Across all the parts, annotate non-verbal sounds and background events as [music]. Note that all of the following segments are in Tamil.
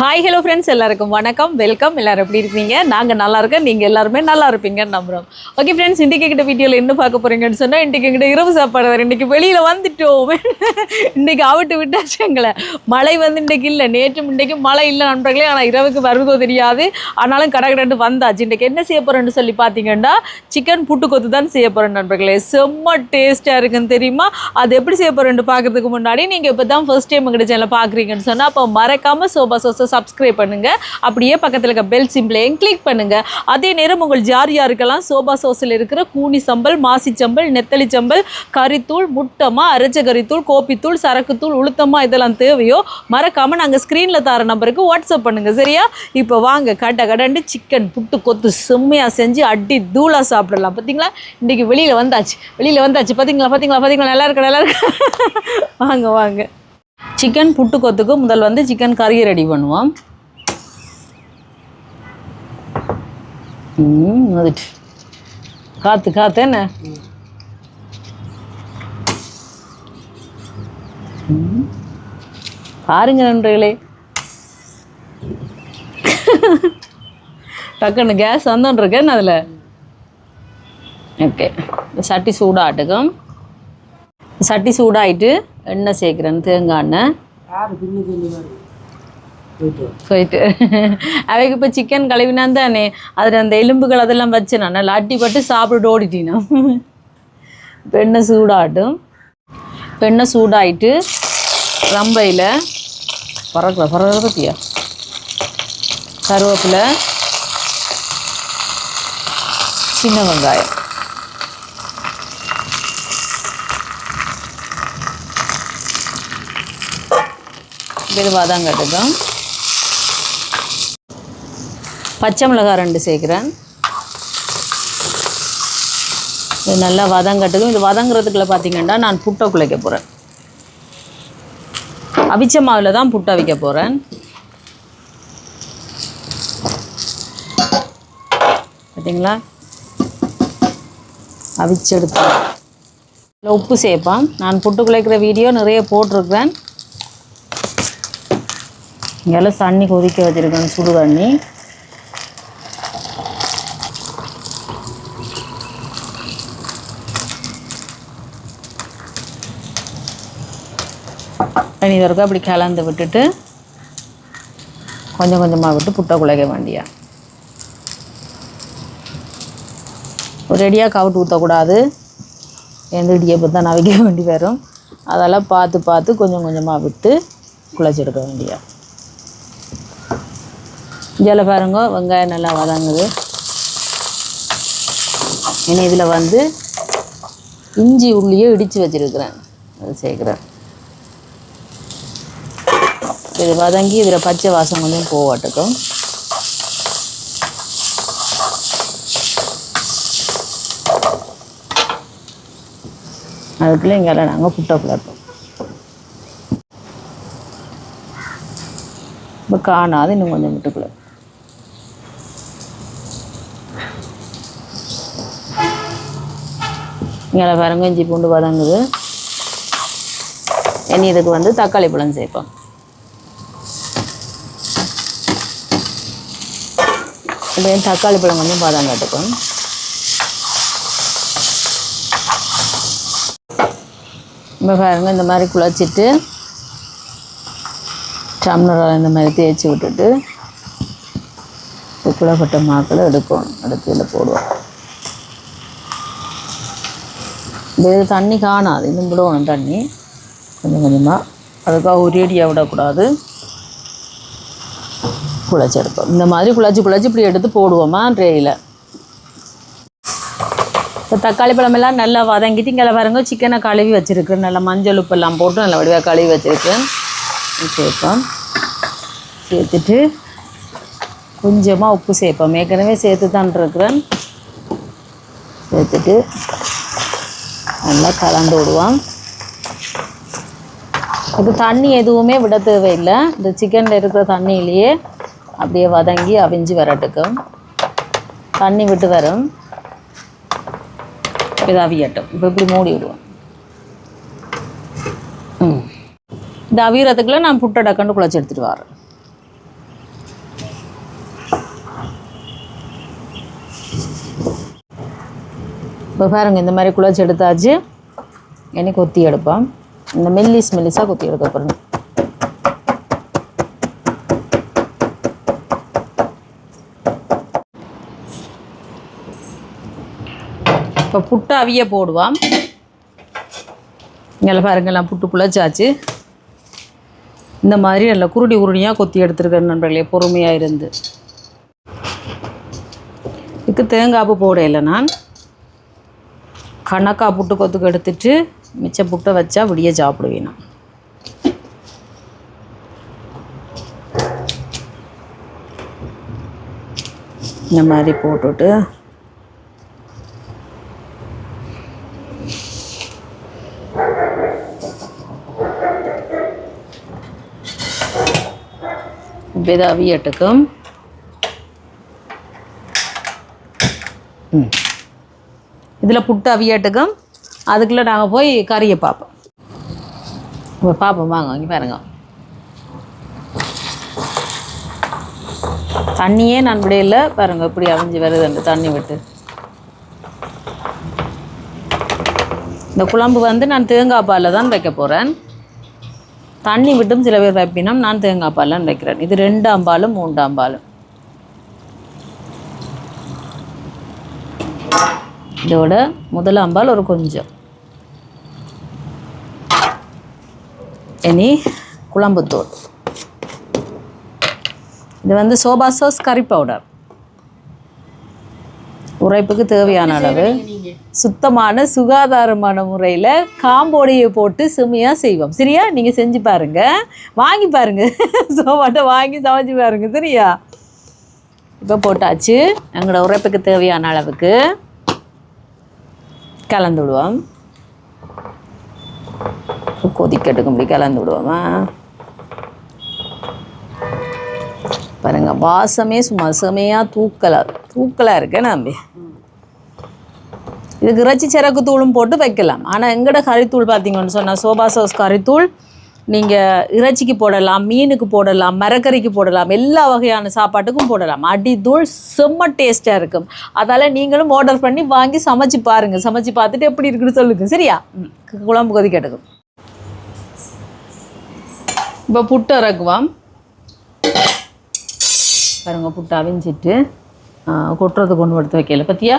ஹாய் ஹலோ ஃப்ரெண்ட்ஸ் எல்லாருக்கும் வணக்கம் வெல்கம் எல்லோரும் எப்படி இருக்கீங்க? நாங்கள் நல்லா இருக்கோம் நீங்கள் எல்லாருமே நல்லா இருப்பீங்கன்னு நம்புகிறோம் ஓகே ஃப்ரெண்ட்ஸ் இன்றைக்கி கிட்ட வீடியோவில் என்ன பார்க்க போகிறீங்கன்னு சொன்னால் இன்றைக்கி கிட்ட இரவு சாப்பாடு வேறு இன்றைக்கி வெளியில் வந்துட்டோம். இன்றைக்கி அவிட்டு விட்டாச்சு எங்களை. மழை வந்து இன்றைக்கி இல்லை நேற்று இன்றைக்கு மழை இல்லை நண்பர்களே ஆனால் இரவுக்கு வருவதோ தெரியாது. ஆனாலும் கடகடன்னு வந்தாச்சு. இன்றைக்கி என்ன செய்ய போகிறேன்னு சொல்லி பார்த்தீங்கன்னா சிக்கன் புட்டு கொத்து தான் செய்ய போகிறேன் நண்பர்களே. செம்ம டேஸ்ட்டாக இருக்குன்னு தெரியுமா? அது எப்படி செய்ய போகிறேன்னு பார்க்கறதுக்கு முன்னாடி நீங்கள் இப்போ தான் ஃபர்ஸ்ட் டைம் எங்கிட்ட சேனலில் பார்க்குறீங்கன்னு சொன்னால் அப்போ மறக்காமல் சோபா சோசஸ் சப்ஸ்கிரைப் பண்ணுங்கள் அப்படியே பக்கத்தில் இருக்க பெல் சிம்பிளையும் கிளிக் பண்ணுங்கள் அதே நேரம் உங்கள் ஜார் யாருக்கெல்லாம் சோபா சோஸில் இருக்கிற கூனி சம்பல் மாசி சம்பல் நெத்தலி சம்பல் கறித்தூள் முட்டமாக அரைச்ச கறித்தூள் கோப்பித்தூள் சரக்குத்தூள் உளுத்தமாக இதெல்லாம் தேவையோ மறக்காமல் நாங்கள் ஸ்க்ரீனில் தர நம்பருக்கு வாட்ஸ்அப் பண்ணுங்கள் சரியா? இப்போ வாங்க கட கடண்டு சிக்கன் புட்டு கொத்து செம்மையாக செஞ்சு அடி தூளாக சாப்பிடலாம். பார்த்தீங்களா இன்றைக்கி வெளியில் வந்தாச்சு. வெளியில் வந்தாச்சு. பார்த்தீங்களா பார்த்தீங்களா பார்த்தீங்களா நல்லா இருக்கு? நல்லா இருக்கு? [laughs] வாங்க வாங்க. சிக்கன் புட்டு கொத்துக்கு முதல் வந்து சிக்கன் கறியை ரெடி பண்ணுவோம். ம் வந்துட்டு காற்று காற்று என்ன? பாருங்க நண்பர்களே. டக்குன்னு கேஸ் வந்தோன்றிருக்கேன் அதில்? ஓகே சட்டி சூடாகட்டுக்கும் சட்டி சூடாயிட்டு எண்ணெய் சேர்க்குறேன் தேங்காய் எண்ணெய். போயிட்டு அவைக்கு இப்போ சிக்கன் கழுவினான் தானே. அதில் அந்த எலும்புகள் அதெல்லாம் வச்சு நான் நல்லா அட்டிப்பட்டு சாப்பிட்டு ஓடிட்டினா இப்போ எண்ணெய் சூடாகட்டும் இப்போ எண்ணெய் சூடாயிட்டு ரம்பையில் பறக்கிற பறக்கிற பற்றியா கருவேப்பிலை சின்ன வெங்காயம். இது வதங்கட்டுக்கும் பச்சை மிளகாய் ரெண்டு சேர்க்குறேன். இது நல்லா வதங்கட்டுக்கும் இது வதங்குறதுக்குள்ள பார்த்திங்கன்னா நான் புட்டை குழைக்க போகிறேன் அவிச்ச மாவில் தான் புட்டை வைக்க போகிறேன் பார்த்தீங்களா அவிச்செடுத்து. உப்பு சேர்ப்பேன். நான் புட்டு குழைக்கிற வீடியோ நிறைய போட்டிருக்கிறேன். இங்கெல்லாம் தண்ணி கொதிக்க வச்சுருக்கேன் சுடு தண்ணி. தண்ணி வரைக்கும் அப்படி கலந்து விட்டுட்டு கொஞ்சம் கொஞ்சமாக விட்டு புட்டை குழைக்க வேண்டியா. ரெடியாக கவுட்டு ஊற்றக்கூடாது எந்த இடியப்போ தான் நவைக்க வேண்டி வரும். அதெல்லாம் பார்த்து பார்த்து கொஞ்சம் கொஞ்சமாக விட்டு குழைச்செடுக்க வேண்டியா. இதில் பாருங்க வெங்காயம் நல்லா வதங்குது. இனி இதில் வந்து இஞ்சி உள்ளியை இடித்து வச்சுருக்கிறேன். அது சேர்க்குறேன். இது வதங்கி இதில் பச்சை வாசம் கொஞ்சம் போவாட்டுக்கும் அதுக்குள்ளே இங்கெல்லாம் நாங்கள் புட்டை பிளப்போம் இப்போ காணாது இன்னும் கொஞ்சம் விட்டுக்குள்ள. இங்கே பாருங்க இஞ்சி பூண்டு வதங்குது. இனி இதுக்கு வந்து தக்காளி பழம் சேர்ப்போம். அப்படியே தக்காளி பழம் கொஞ்சம் வதங்கட்டுக்கும் இப்போ பாருங்கள் இந்த மாதிரி குழச்சிட்டு டம்ளரால் இந்த மாதிரி தேய்ச்சி விட்டுட்டு குழப்பட்ட மாக்களை எடுக்கணும் எடுத்து இதில் போடுவோம். இது தண்ணி காணாது. இன்னும் விடணும் தண்ணி. கொஞ்சம் கொஞ்சமாக அதுக்காக ஒரேடியாக விடக்கூடாது. குழச்சி எடுப்போம் இந்த மாதிரி குழச்சி குழச்சி இப்படி எடுத்து போடுவோமா ட்ரேயில் இப்போ தக்காளி பழமெல்லாம் நல்லா வதங்கிட்டு இங்கே பாருங்க சிக்கனை கழுவி வச்சுருக்கேன் நல்லா மஞ்சள் உப்பெல்லாம் போட்டு நல்லா வடிவாக கழுவி வச்சுருக்கேன் சேர்ப்போம். சேர்த்துட்டு கொஞ்சமாக உப்பு சேர்ப்போம். ஏற்கனவே சேர்த்து தான் இருக்கிறேன். சேர்த்துட்டு நல்லா கலந்து விடுவோம். இது தண்ணி எதுவுமே விட தேவையில்லை. இந்த சிக்கனில் இருக்கிற தண்ணியிலேயே அப்படியே வதங்கி அவிஞ்சு வரட்டுக்கும். தண்ணி விட்டு வரும். இது அவியட்டும். இப்போ இப்படி மூடி விடுவோம். ம். இந்த அவியறதுக்குள்ளே நான் புட்டை டக்குன்னு குழச்சி எடுத்துகிட்டு வரேன். இப்போ பாருங்க இந்த மாதிரி குழச்சி எடுத்தாச்சு. இனி கொத்தி எடுப்போம். இந்த மெல்லிஸ் மெல்லிஸாக கொத்தி எடுக்க போகிறேன் இப்போ புட்டு அவிய போடுவான் இங்கே பாருங்கெல்லாம் புட்டு புழைச்சாச்சு இந்த மாதிரி நல்ல குருடி உருடியாக கொத்தி எடுத்துருக்கேன் நண்பர்களே பொறுமையாக இருந்து. இதுக்கு தேங்காய்ப்பு போடையில் நான். கணக்காக புட்டு கொத்துக்கு எடுத்துட்டு மிச்ச புட்டை வச்சா விடிய சாப்பிடுவேன். நான் இந்த மாதிரி போட்டுட்டு இப்போ இதை அவியட்டுக்கும் ம். இதில் புட்டு அவியாட்டுக்கும். அதுக்குள்ளே நாங்கள் போய் கறியை பார்ப்போம். இப்போ பார்ப்போம் வாங்க இங்கே பாருங்க. தண்ணியே நான் விடையில பாருங்க இப்படி அவிஞ்சு அந்த தண்ணி விட்டு. இந்த குழம்பு வந்து நான் தேங்காய் பாலில் தான் வைக்க போகிறேன் தண்ணி விட்டும் சில பேர் வைப்பினம் நான் தேங்காய் பாலில் வைக்கிறேன். இது ரெண்டாம் பாலும் மூன்றாம் பாலும். இதோட முதலாம் பால் ஒரு கொஞ்சம். இனி குழம்புத்தூள் இது வந்து சோபா சாஸ் கறி பவுடர். உரைப்புக்கு தேவையான அளவு. சுத்தமான சுகாதாரமான முறையில் காம்போடியை போட்டு செம்மையாக செய்வோம். சரியா? நீங்கள் செஞ்சு பாருங்க. வாங்கி பாருங்க. சோபாட்டை வாங்கி சமைச்சு பாருங்க. சரியா? இப்போ போட்டாச்சு. எங்களோட உரைப்புக்கு தேவையான அளவுக்கு. கலந்து விடுவோம் கொதிக்கட்டுக்கு இப்படி கலந்து விடுவோமா பாருங்க வாசமே சும்மா செமையாக தூக்கலாக தூக்கலாக இருக்கு நம்பி. இதுக்கு இறைச்சி சிறகு தூளும் போட்டு வைக்கலாம். ஆனால் எங்கட கறித்தூள் பார்த்தீங்கன்னு சொன்னால் சோபா சாஸ் கறித்தூள் நீங்கள் இறைச்சிக்கு போடலாம் மீனுக்கு போடலாம் மரக்கறிக்கு போடலாம் எல்லா வகையான சாப்பாட்டுக்கும் போடலாம். அடிதூள் செம்ம டேஸ்ட்டாக இருக்கும். அதால் நீங்களும் ஆர்டர் பண்ணி வாங்கி சமைச்சு பாருங்கள் சமைச்சு பார்த்துட்டு எப்படி இருக்குன்னு சொல்லுங்க. சரியா? குழம்பு கொதி கொதிக்கட்டுக்கும் இப்போ புட்டு இறக்குவோம். பாருங்கள் புட்டு அவிஞ்சிட்டு கொட்டுறது கொண்டு எடுத்து வைக்கல. பார்த்தியா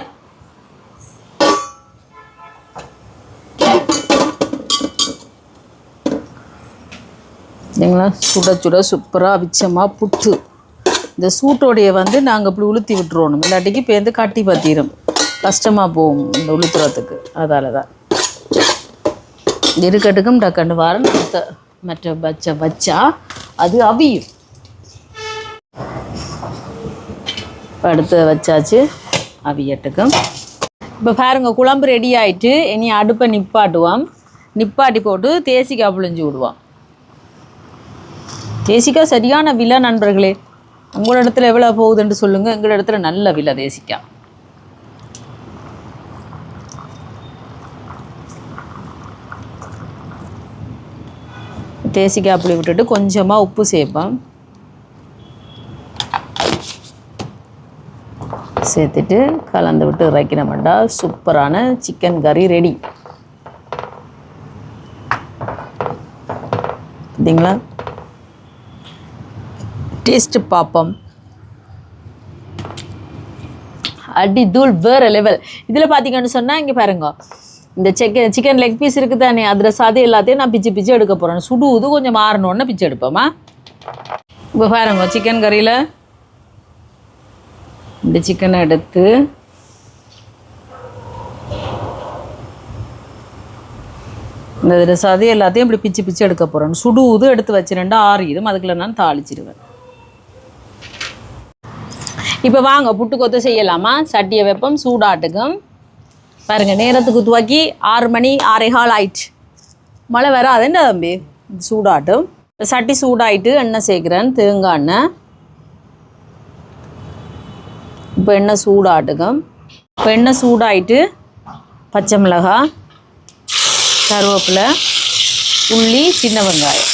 பார்த்தீங்களா சுட சுட சூப்பராக அவிச்சமாக புட்டு. இந்த சூட்டோடைய வந்து நாங்கள் இப்படி உளுத்தி விட்டுருவோம் இல்லாட்டிக்கு பேருந்து கட்டி பற்றிடும் கஷ்டமாக போகும் இந்த உளுத்துறதுக்கு. அதால் தான் இருக்கட்டுக்கும் டக்கண்டு வாரம் மற்ற வச்ச வச்சா அது அவியும். இப்போ அடுத்து வச்சாச்சு. அவியட்டுக்கும். இப்போ பாருங்க குழம்பு ரெடி ஆகிட்டு இனி அடுப்பை நிப்பாட்டுவோம். நிப்பாட்டி போட்டு தேசிக்காய் புழிஞ்சு விடுவோம். தேசிக்காய் சரியான விலை நண்பர்களே. உங்களோட இடத்துல எவ்வளோ போகுதுன்னு சொல்லுங்கள் எங்களோட இடத்துல நல்ல விலை தேசிக்காய் தேசிக்காய் அப்படி விட்டுட்டு கொஞ்சமாக உப்பு சேர்ப்பேன் சேர்த்துட்டு கலந்து விட்டு இறக்கினோம்டா. சூப்பரான சிக்கன் கறி ரெடி பார்த்தீங்களா? டேஸ்ட்டு பார்ப்போம் அடி தூள் வேறு லெவல் இதில் பார்த்தீங்கன்னு சொன்னால் இங்கே பாருங்க. இந்த சிக்கன் சிக்கன் லெக் பீஸ் இருக்குது தானே அதில் சதை எல்லாத்தையும் நான் பிச்சு பிச்சு எடுக்க போகிறேன் சுடுவது கொஞ்சம் மாறணுன்னு பிச்சு எடுப்போமா? இப்போ பாருங்க சிக்கன் கறியில். இந்த சிக்கனை எடுத்து. இந்த இதில் சதை எல்லாத்தையும் இப்படி பிச்சு பிச்சு எடுக்க போகிறேன் சுடுவது எடுத்து வச்சிருந்தா ஆறிடும். அதுக்குள்ள நான் தாளிச்சிடுவேன். இப்போ வாங்க புட்டு கொத்து செய்யலாமா? சட்டியை வைப்போம் சூடாட்டுக்கும். பாருங்கள் நேரத்துக்கு துவக்கி ஆறு மணி ஆறே ஆயிடுச்சு. மழை வராதுன்னு தம்பி? சூடாட்டும் சட்டி சூடாயிட்டு எண்ணெய் சேர்க்குறேன் தேங்காய் எண்ணெய். இப்போ எண்ணெய் சூடாட்டுக்கும். இப்போ எண்ணெய் சூடாயிட்டு பச்சை மிளகாய் கருவேப்பிலை உள்ளி சின்ன வெங்காயம்.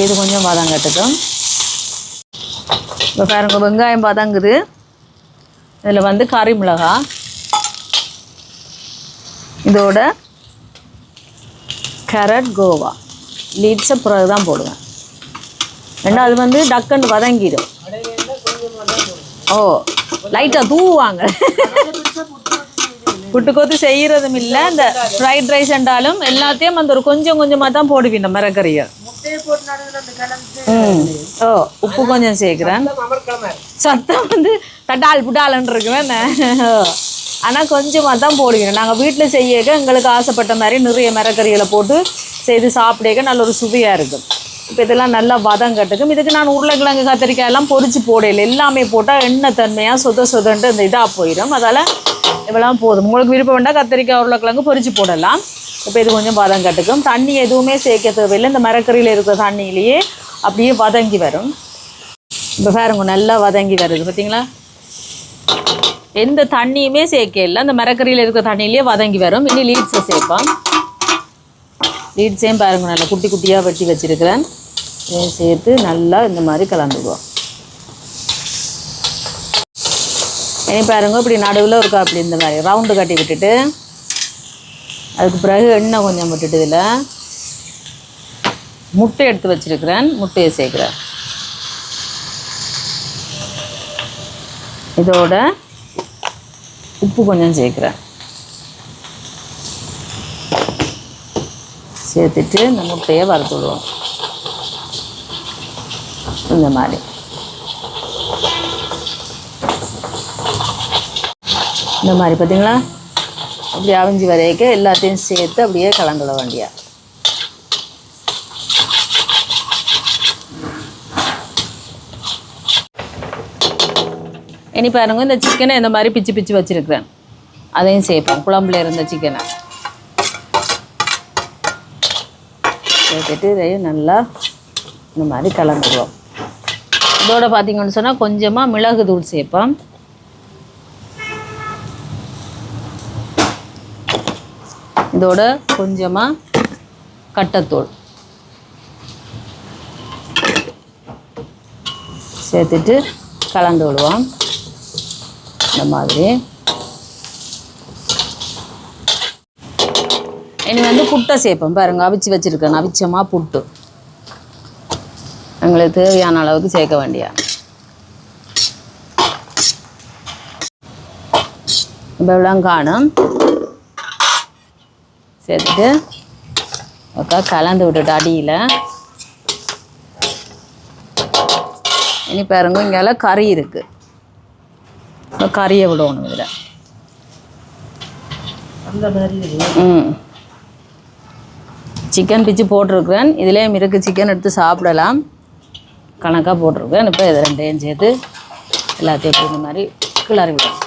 இது கொஞ்சம் வதங்கட்டுக்கும் இப்போ பாருங்க வெங்காயம் பாதாங்குது. இதில் வந்து கறி மிளகா. இதோட கேரட் கோவா. லீட்ஸை பிறகு தான் போடுவேன். ரெண்டாவது வந்து டக்குன்னு வதங்கிடும். ஓ லைட்டாக தூவாங்க புட்டுக்கோத்து செய்கிறதும் செய்யறதும் இல்லை. இந்த ஃப்ரைட் ரைஸ் என்றாலும் எல்லாத்தையும் அந்த ஒரு கொஞ்சம் கொஞ்சமாக தான் போடுவீங்க இந்த ஓ உப்பு கொஞ்சம் சேர்க்குறேன். சத்தம் வந்து தட்டால் புட்டாலன்னு இருக்குவேன் ஆனால் கொஞ்சமாக தான் போடுவீங்க நாங்கள் வீட்டில் செய்யக்க எங்களுக்கு ஆசைப்பட்ட மாதிரி நிறைய மரக்கறிகளை போட்டு செய்து சாப்பிடக்க நல்ல ஒரு சுவையாக இருக்கும். இப்போ இதெல்லாம் நல்லா வதங்கட்டுக்கும் இதுக்கு நான் உருளைக்கிழங்கு கத்திரிக்காய் எல்லாம் பொறிச்சு போடையில எல்லாமே போட்டால் எண்ணெய் தன்மையாக சொத சொதன்ட்டு இந்த இதாக போயிடும் அதால் இவ்வளோ போதும். உங்களுக்கு விருப்பம் வேண்டாம் கத்திரிக்காய் உருளைக்கிழங்கு பொறிச்சு போடலாம். இப்போ இது கொஞ்சம் வதங்கட்டுக்கும் தண்ணி எதுவுமே சேர்க்க தேவையில்லை. இந்த மரக்கறியில் இருக்கிற தண்ணியிலேயே அப்படியே வதங்கி வரும். இப்போ பாருங்க நல்லா வதங்கி வருது. பார்த்தீங்களா எந்த தண்ணியுமே சேர்க்க இல்லை. அந்த மரக்கறியில் இருக்கிற தண்ணியிலேயே வதங்கி வரும். இனி லீட்ஸை சேர்ப்போம். லீட்ஸையும் பாருங்க நல்லா குட்டி குட்டியாக வெட்டி வச்சுருக்கிறேன். இதையும் சேர்த்து நல்லா இந்த மாதிரி கலந்துக்குவோம். இனி பாருங்க இப்படி நடுவில் இருக்கா அப்படி இந்த மாதிரி ரவுண்டு கட்டி விட்டுட்டு அதுக்கு பிறகு எண்ணெய் கொஞ்சம் விட்டுட்டு இதில் முட்டை எடுத்து வச்சிருக்கிறேன் முட்டையை சேர்க்குறேன். இதோட உப்பு கொஞ்சம் சேர்க்குறேன். சேர்த்துட்டு இந்த முட்டையை வறுத்து விடுவோம். இந்த மாதிரி. இந்த மாதிரி பார்த்தீங்களா அப்படி அவிஞ்சு வரைக்க எல்லாத்தையும் சேர்த்து அப்படியே கலந்துட வேண்டியா. இனி பாருங்க இந்த சிக்கனை இந்த மாதிரி பிச்சு பிச்சு வச்சுருக்கிறேன். அதையும் சேர்ப்போம். குழம்புல இருந்த சிக்கனை சேர்த்துட்டு இதையும் நல்லா இந்த மாதிரி கலந்துடுவோம் இதோட பார்த்தீங்கன்னு சொன்னால் கொஞ்சமாக மிளகு தூள் சேர்ப்போம். இதோட கொஞ்சமாக கட்டத்தூள் சேர்த்துட்டு கலந்து விடுவோம். இந்த மாதிரி. இனி வந்து புட்டை சேர்ப்போம். பாருங்க அவிச்சு வச்சுருக்கேன் அவிச்சமாக புட்டு. எங்களுக்கு தேவையான அளவுக்கு சேர்க்க வேண்டிய. இப்போ இவ்வளோ காணும். சேர்த்துட்டு ஒக்கா கலந்து விட்டுட்டு அடியில். இனி பாருங்க இங்கே கறி இருக்குது இப்போ கறியை விடணும் இதில். ம். சிக்கன் பிச்சு போட்டிருக்கிறேன். இதுலேயும் இருக்கு சிக்கன் எடுத்து சாப்பிடலாம். கணக்காக போட்டிருக்கேன் இப்போ இதை ரெண்டையும் சேர்த்து எல்லாத்தையும் இந்த மாதிரி கிளறி விடணும்.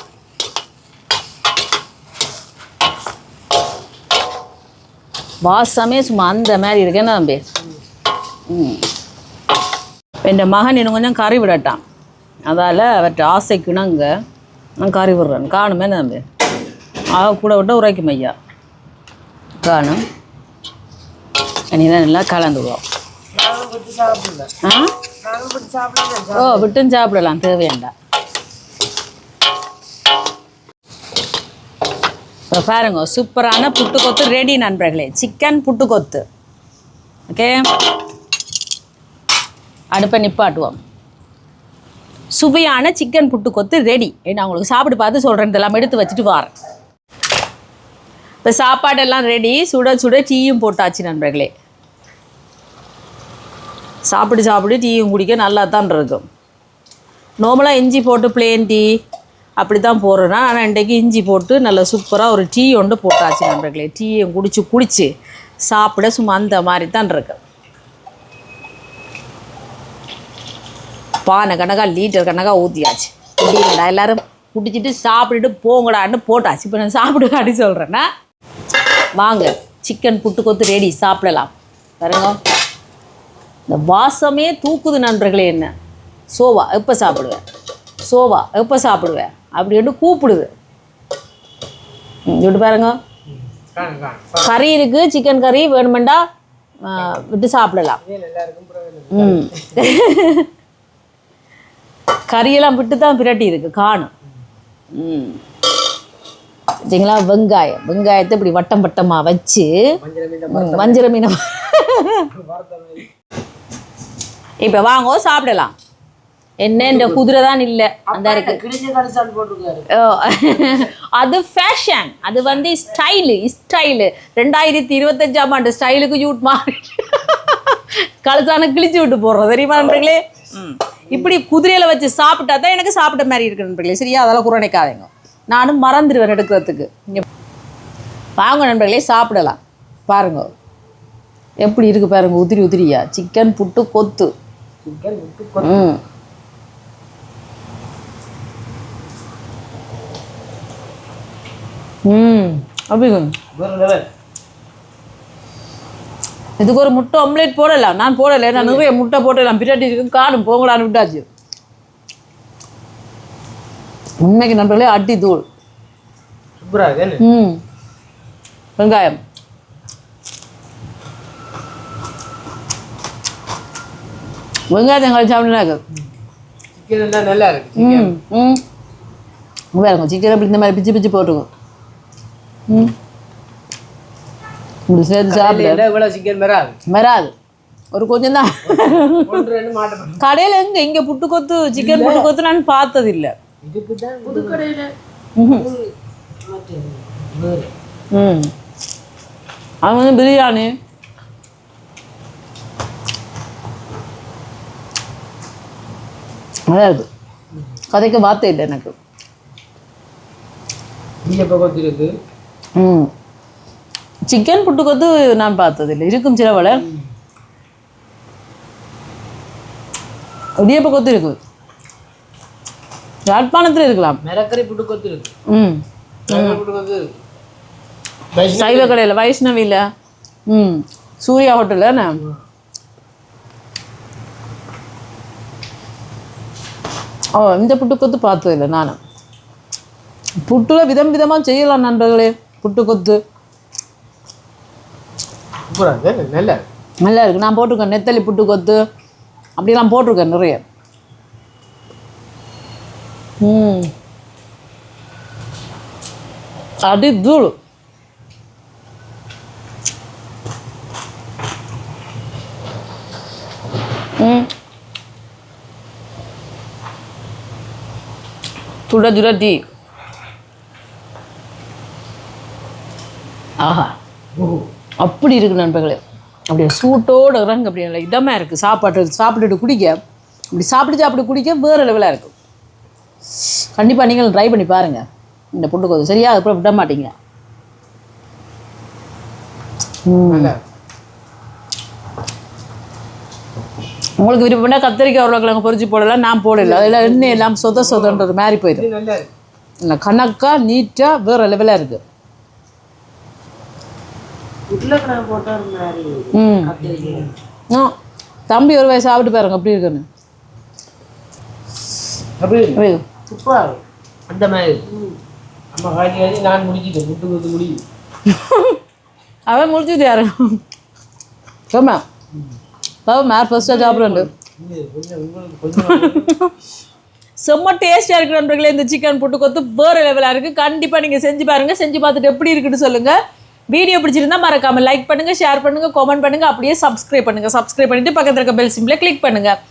வாசமே சும்மா அந்த மாதிரி இருக்கேன்னு தம்பி? ம். இந்த மகன் இன்னும் கொஞ்சம் கறி விடட்டான். அதால் அவர்கிட்ட ஆசைக்குனாங்க நான் கறி விடுறேன். காணுமே தம்பி? ஆக கூட விட்டால் உரைக்கும் ஐயா. காணும். இனிதான் நல்லா கலந்துடுவோம் விட்டு ஆ? விட்டு ஓ விட்டும் சாப்பிடலாம். தேவையாண்டா. இப்போ பாருங்க சூப்பரான புட்டுக்கொத்து ரெடி நண்பர்களே. சிக்கன் புட்டுக்கொத்து. ஓகே அடுப்பை நிப்பாட்டுவோம். சுவையான சிக்கன் புட்டுக்கொத்து ரெடி நான் உங்களுக்கு சாப்பிட்டு பார்த்து சொல்கிறேன் இதெல்லாம் எடுத்து வச்சுட்டு வரேன். இப்போ சாப்பாடெல்லாம் ரெடி சுட சுட டீயும் போட்டாச்சு நண்பர்களே. சாப்பிட்டு சாப்பிட்டு டீயும் குடிக்க நல்லா தான் இருக்கும் நார்மலாக இஞ்சி போட்டு பிளேன் டீ அப்படி தான் போடுறேன்னா ஆனால் இன்றைக்கு இஞ்சி போட்டு நல்லா சூப்பராக ஒரு டீ ஒன்று போட்டாச்சு நண்பர்களே. டீயை குடிச்சு குடித்து சாப்பிட சும்மா அந்த மாதிரி தான் இருக்கு. பானை கணக்கா லீட்டர் கணக்காக ஊற்றியாச்சு குடிங்கடா எல்லோரும் குடிச்சிட்டு சாப்பிட்டுட்டு போங்கடான்னு போட்டாச்சு. இப்போ நான் சாப்பிட்டு சொல்கிறேன்னா வாங்க சிக்கன் புட்டு கொத்து ரெடி சாப்பிடலாம். பாருங்க. இந்த வாசமே தூக்குது நண்பர்களே என்ன? சோவா எப்போ சாப்பிடுவேன்? சோவா எப்போ சாப்பிடுவேன்? அப்படின்னு கூப்பிடுது. ம், விட்டு பாருங்க. கறி இருக்குது சிக்கன் கறி வேணுமெண்டா விட்டு சாப்பிடலாம். ம். [laughs] கறியெல்லாம் விட்டு தான் பிரட்டி இருக்கு காணும். ம். சரிங்களா? வெங்காயம். வெங்காயத்தை இப்படி வட்டம் வட்டமாக வச்சு மீன் வஞ்சிர மீனை [laughs] இப்போ வாங்கோ சாப்பிடலாம். என்ன இந்த குதிரை தான் இல்லை. அந்த இருக்கு [laughs] அது ஃபேஷன் அது வந்து ஸ்டைலு ஸ்டைலு ரெண்டாயிரத்தி இருபத்தஞ்சாம் ஆண்டு ஸ்டைலுக்கு யூட் மாறி. [laughs] கழுசான கிழிச்சு விட்டு போடுறோம். தெரியுமா நண்பர்களே. இப்படி குதிரையில வச்சு சாப்பிட்டா தான் எனக்கு சாப்பிட்ட மாதிரி இருக்கு நண்பர்களே. சரியா? அதெல்லாம் குறைக்காதீங்க நானும் மறந்துடுவேன் எடுக்கிறதுக்கு வாங்க நண்பர்களே சாப்பிடலாம். பாருங்க. எப்படி இருக்கு பாருங்க. உதிரி உதிரியா. சிக்கன் புட்டு கொத்து. சிக்கன் விட்டு ம். ம். வேறு இதுக்கு ஒரு முட்டை ஆம்லேட் போடலாம். நான் போடலை. நான் நிறைய முட்டை போடலாம் பிரியாணி இருக்கு. காணும். போங்களான்னு விட்டாச்சு. உண்மைக்கு நண்பர்களே அடி தூள் ம். வெங்காயம். வெங்காயத்தை எங்களை எல்லாம் நல்லா இருக்கு. ம். ம். வேறுங்க சிக்கன் அப்படி இந்த மாதிரி பிச்சு பிச்சு போட்டுக்கும். இப்படி சேர்த்து சாப்பிட சிக்கன் வராது வராது ஒரு கொஞ்சம் தான் கடையில் எங்க இங்கே புட்டு கொத்து சிக்கன் புட்டு கொத்து நான் பார்த்தது இல்லை இதுக்கு தான் புது கடையில ம் அது வந்து பிரியாணி நல்லா இருக்கு கதைக்கு வார்த்தை இல்லை எனக்கு புட்டு கொத்து நான் பார்த்தது இல்லை இருக்கும் வேலை இடியப்ப கொத்து இருக்கு. யாழ்ப்பாணத்தில் இருக்கலாம். மிரக்கறி புட்டு கொத்து இருக்கு. ம். சைவ கடையில் வைஷ்ணவியில். ம். சூர்யா ஹோட்டலில் நான் ஓ இந்த புட்டு கொத்து பார்த்ததில்லை நானும் புட்டுல விதம் விதமாக செய்யலாம் நண்பர்களே. புட்டு கொத்து. சூப்பரா இருக்கு. என்ன? நல்லா நல்லா இருக்கு. நான் போட்டிருக்கேன். நெத்தலி புட்டு கொத்து. அப்படிலாம் போட்டிருக்கேன் நிறைய. ம். அடி தூள். சுட சுட டீ. ஆஹா. அப்படி இருக்கு நண்பர்களே. அப்படியே சூட்டோட இறங்க அப்படியே நல்ல இதமாக இருக்குது சாப்பாட்டு சாப்பிட்டுட்டு குடிக்க. இப்படி சாப்பிட்டு சாப்பிட்டு குடிக்க வேறு லெவலாக இருக்கும் கண்டிப்பாக நீங்களும் ட்ரை பண்ணி பாருங்கள் இந்த புட்டு கொத்து சரியா அதுக்கப்புறம் விட மாட்டீங்க. உங்களுக்கு விருப்பம்னா கத்திரிக்காய் உருளைக்கிழங்கு பொரிச்சு போடலாம். நான் போடல. அதில் எண்ணெய் எல்லாம் சொத சொதன்றது மாதிரி போயிடும். இல்லை கணக்காக நீட்டாக வேறு லெவலாக இருக்குது உருளைக்கிழங்கு மாதிரி தம்பி ஒரு வயசு சாப்பிட்டு பாருங்க அப்படி இருக்குன்னு. அப்படி அந்த மாதிரி அம்மா நான் முடிச்சிட்டேன். முடியும் அவன் முடிச்சுட்டு யாரு? சொன்னா பாவம் மேர் ஃபர்ஸ்ட்டாக சாப்பிட்றேன் செம்ம டேஸ்ட்டாக இருக்கு நண்பர்களே இந்த சிக்கன் புட்டு கொத்து வேறு லெவலாக இருக்குது கண்டிப்பாக நீங்கள் செஞ்சு பாருங்கள் செஞ்சு பார்த்துட்டு எப்படி இருக்குன்னு சொல்லுங்கள் வீடியோ பிடிச்சிருந்தா மறக்காம லைக் பண்ணுங்கள் ஷேர் பண்ணுங்கள் காமெண்ட் பண்ணுங்கள் அப்படியே சப்ஸ்கிரைப் பண்ணுங்கள் சப்ஸ்கிரைப் பண்ணிட்டு பக்கத்தில் இருக்க பெல் சிம்பிளை கிளிக் பண்ணுங்கள்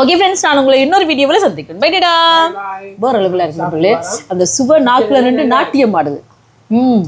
ஓகே ஃப்ரெண்ட்ஸ் நான் உங்களை இன்னொரு வீடியோவில் சந்திக்கிறேன். பைடா வேறு லெவலாக இருக்கு அந்த சுவ நாக்கில் நின்று நாட்டியம் ஆடுது. ம்.